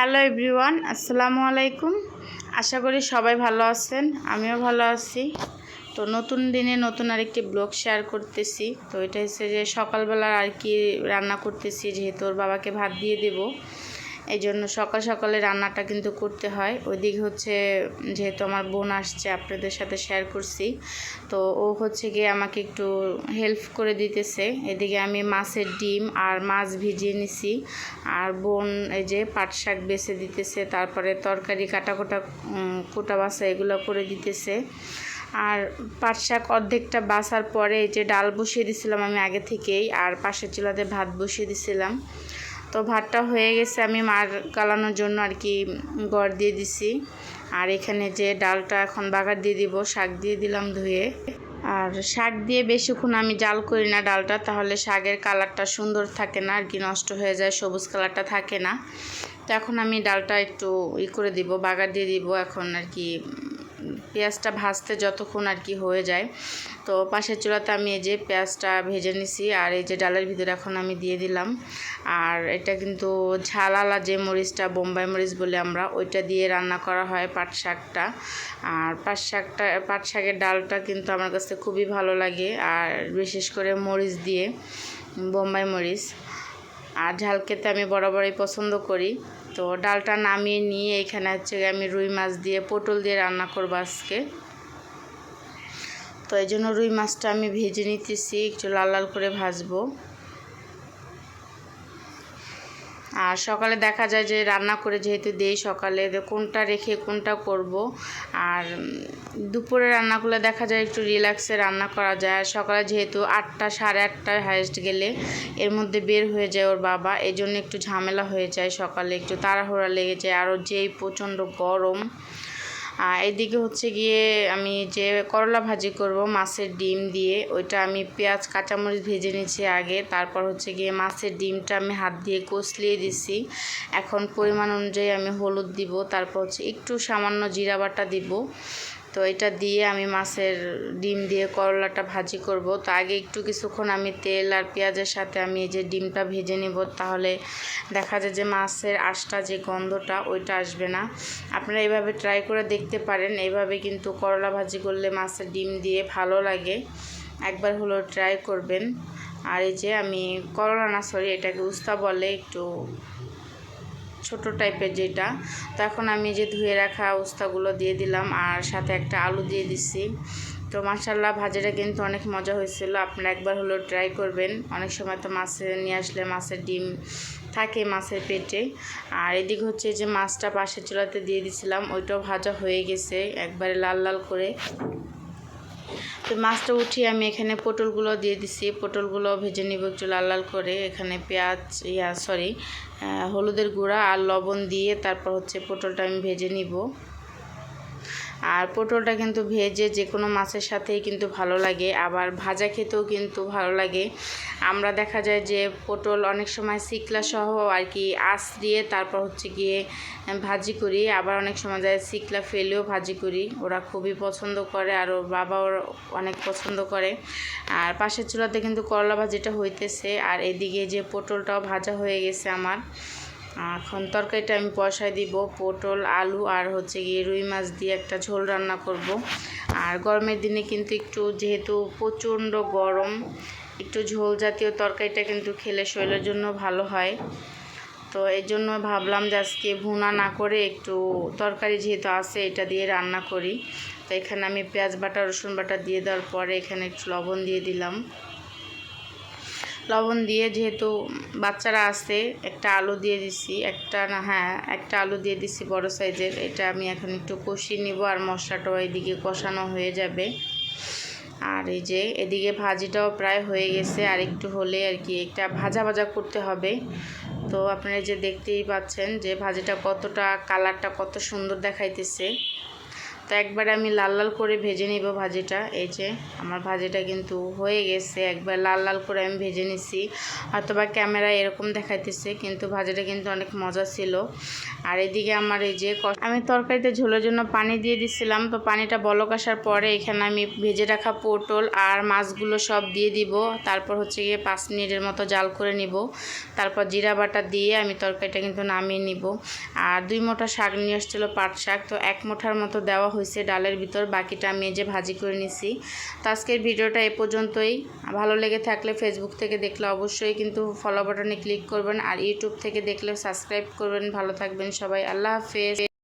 Hello everyone, আসসালামু আলাইকুম। আশা করি সবাই ভালো আছেন, আমিও ভালো আছি। তো নতুন দিনে নতুন আরেকটি ব্লগ শেয়ার করতেছি। তো এটা হচ্ছে যে সকালবেলা আর কি রান্না করতেছি, যেহেতু ওর বাবাকে ভাত দিয়ে দেবো। এই জন্য সকাল সকালে রান্নাটা কিন্তু করতে হয়। ওইদিকে হচ্ছে যেহেতু আমার বোন আসছে, আপনাদের সাথে শেয়ার করছি। তো ও হচ্ছে গিয়ে আমাকে একটু হেল্প করে দিতেছে। এদিকে আমি মাছের ডিম আর মাছ ভিজিয়ে নিছি। আর বোন এই যে পাট শাক বেছে দিতেছে, তারপরে তরকারি কাটা কোটা কোটা বাসা এগুলো করে দিতেছে। আর পাট শাক অর্ধেকটা বাসার পরে এই যে ডাল বসিয়ে দিছিলাম আমি আগে থেকেই, আর পাশের চুলাতে ভাত বসিয়ে দিছিলাম। তো ভাতটা হয়ে গেছে, আমি মার গালানোর জন্য আর কি গড় দিয়ে দিছি। আর এখানে যে ডালটা এখন বাগার দিয়ে দিব, শাক দিয়ে দিলাম ধুয়ে। আর শাক দিয়ে বেশিক্ষণ আমি জাল করি না ডালটা, তাহলে শাকের কালারটা সুন্দর থাকে না, আর কি নষ্ট হয়ে যায়, সবুজ কালারটা থাকে না। তো এখন আমি ডালটা একটু ই করে দিব, বাগার দিয়ে দিব, এখন আর কি পেঁয়াজটা ভাজতে যতক্ষণ আর কি হয়ে যায়। তো পাশের চুলাতে আমি এই যে পেঁয়াজটা ভেজে নিছি আর এই যে ডালের ভিতরে এখন আমি দিয়ে দিলাম। আর এটা কিন্তু ঝালালা যে মরিচটা, বোম্বাই মরিচ বলে আমরা, ওইটা দিয়ে রান্না করা হয় পাট শাকটা। আর পাট শাকটা, পাট শাকের ডালটা কিন্তু আমার কাছে খুবই ভালো লাগে, আর বিশেষ করে মরিচ দিয়ে, বোম্বাই মরিচ। আর ঝাল খেতে আমি বরাবরই পছন্দ করি। তো ডালটা নামিয়ে নিয়ে এখানে হচ্ছে আমি রুই মাছ দিয়ে পটল দিয়ে রান্না করব আজকে। তো এই জন্য রুই মাছটা আমি ভেজে নিতেছি, একটু লাল লাল করে ভাজবো। আর সকালে দেখা যায় যে রান্না করে যেহেতু দেই, সকালে কোনটা রেখে কোনটা করব। আর দুপুরে রান্নাগুলো দেখা যায় একটু রিল্যাক্সে রান্না করা যায়। আর সকালে যেহেতু আটটা, সাড়ে আটটায় হায়েস্ট গেলে এর মধ্যে বের হয়ে যায় ওর বাবা। এই জন্য একটু ঝামেলা হয়ে যায় সকালে, একটু তাড়াহুড়া লেগে যায়। আরও যেই প্রচণ্ড গরম এদিকে হচ্ছে গিয়ে আমি যে করলা ভাজি করব, মাছের ডিম দিয়ে, ওইটা আমি পেঁয়াজ, কাঁচামরিচ ভেজে নিয়েছি আগে। তারপর হচ্ছে গিয়ে মাছের ডিমটা আমি হাত দিয়ে কষলিয়ে দিছি। এখন পরিমাণ অনুযায়ী আমি হলুদ দিব, তারপর হচ্ছে একটু সামান্য জিরা বাটা দিব। তো এটা দিয়ে আমি মাছের ডিম দিয়ে করলাটা ভাজি করব। তো আগে একটু কিছুক্ষণ আমি তেল আর পেঁয়াজের সাথে আমি এই যে ডিমটা ভেজে নিব, তাহলে দেখা যায় যে মাছের আশটা যে গন্ধটা, ওইটা আসবে না। আপনারা এইভাবে ট্রাই করে দেখতে পারেন এইভাবে কিন্তু করলা ভাজি করলে মাছের ডিম দিয়ে ভালো লাগে। একবার হলো ট্রাই করবেন। আর এই যে আমি করলা না সরি এটাকে উস্তা বলে একটু ছোট টাইপের যেটা। তো এখন আমি যে ধুয়ে রাখা অবস্থাগুলো দিয়ে দিলাম আর সাথে একটা আলু দিয়ে দিচ্ছি তো মাসাল্লাহ ভাজিটা কিন্তু অনেক মজা হয়েছিল। আপনারা একবার হলো ট্রাই করবেন। অনেক সময় তো মাছে নিয়ে আসলে মাছের ডিম থাকে মাছের পেটে। আর এদিক হচ্ছে যে মাছটা পাশের চুলাতে দিয়ে দিছিলাম, ওইটাও ভাজা হয়ে গেছে, একবারে লাল লাল করে। তো মাছটা উঠিয়ে আমি এখানে পটলগুলো দিয়ে দিছি। পটলগুলো ভেজে নিব একটু লাল লাল করে। এখানে পেঁয়াজ, ইয়া সরি হলুদের গুঁড়া আর লবণ দিয়ে তারপর হচ্ছে পটলটা আমি ভেজে নিব। আর পটলটা কিন্তু ভেজে যে কোনো মাছের সাথেই কিন্তু ভালো লাগে। আবার ভাজা খেতেও কিন্তু ভালো লাগে। আমরা দেখা যায় যে পটল অনেক সময় সিকলা সহ আর কি আঁচ দিয়ে তারপর হচ্ছে গিয়ে ভাজি করি। আবার অনেক সময় যায় সিকলা ফেলেও ভাজি করি। ওরা খুবই পছন্দ করে আর ওর বাবাও অনেক পছন্দ করে। আর পাশের চুলাতে কিন্তু করলা ভাজিটা হইতেছে। আর এদিকে যে পটলটাও ভাজা হয়ে গেছে আমার। এখন তরকারিটা আমি বসাই দিব, পটল, আলু আর হচ্ছে গিয়ে রুই মাছ দিয়ে একটা ঝোল রান্না করব। আর গরমের দিনে কিন্তু একটু যেহেতু প্রচণ্ড গরম, একটু ঝোল জাতীয় তরকারিটা কিন্তু খেলে শরীরের জন্য ভালো হয়। তো এই জন্য ভাবলাম যে আজকে ভুনা না করে একটু তরকারি যেহেতু আছে এটা দিয়ে রান্না করি। তো এখানে আমি পেঁয়াজ বাটা, রসুন বাটা দিয়ে দেওয়ার পরে এখানে একটু লবণ দিয়ে দিলাম। লবণ দিয়ে যেহেতু বাচ্চারা আছে, একটা আলু দিয়ে দিছি, একটা না হ্যাঁ একটা আলু দিয়ে দিছি বড় সাইজের। এটা আমি এখন একটু কষিয়ে নিব আর মশলাটাও এদিকে কষানো হয়ে যাবে। আর এই যে এদিকে ভাজিটাও প্রায় হয়ে গেছে, আর একটু হলে আর কি একটা ভাজা ভাজা করতে হবে। তো আপনারা যে দেখতেই পাচ্ছেন যে ভাজিটা কতটা, কালারটা কত সুন্দর দেখাইতেছে। তো একবারে আমি লাল লাল করে ভেজে নিব ভাজিটা। এই যে, আমার ভাজিটা কিন্তু হয়ে গেছে। একবার লাল লাল করে আমি ভেজে নিছি। অথবা ক্যামেরা এরকম দেখাইতেছে, কিন্তু ভাজিটা কিন্তু অনেক মজা ছিল। আর এদিকে আমার এই যে আমি তরকারিতে ঝোলের জন্য পানি দিয়ে দিছিলাম। তো পানিটা বলক আসার পরে এখানে আমি ভেজে রাখা পটল আর মাছগুলো সব দিয়ে দিব। তারপর হচ্ছে গিয়ে পাঁচ মিনিটের মতো জাল করে নিব। তারপর জিরা বাটা দিয়ে আমি তরকারিটা কিন্তু নামিয়ে নিব। আর দুই মোটা শাক নিয়ে আসছিল পাট শাক। তো এক মোঠার মতো দেওয়া হয়েছে ডালের ভিতর, বাকিটা আমি যে ভাজি করে নিছি। তো আজকের ভিডিওটা এ পর্যন্তই। ভালো লেগে থাকলে ফেসবুক থেকে দেখলে অবশ্যই কিন্তু ফলো বাটনে ক্লিক করবেন আর ইউটিউব থেকে দেখলে সাবস্ক্রাইব করবেন। ভালো থাকবেন সবাই। আল্লাহ হাফেজ।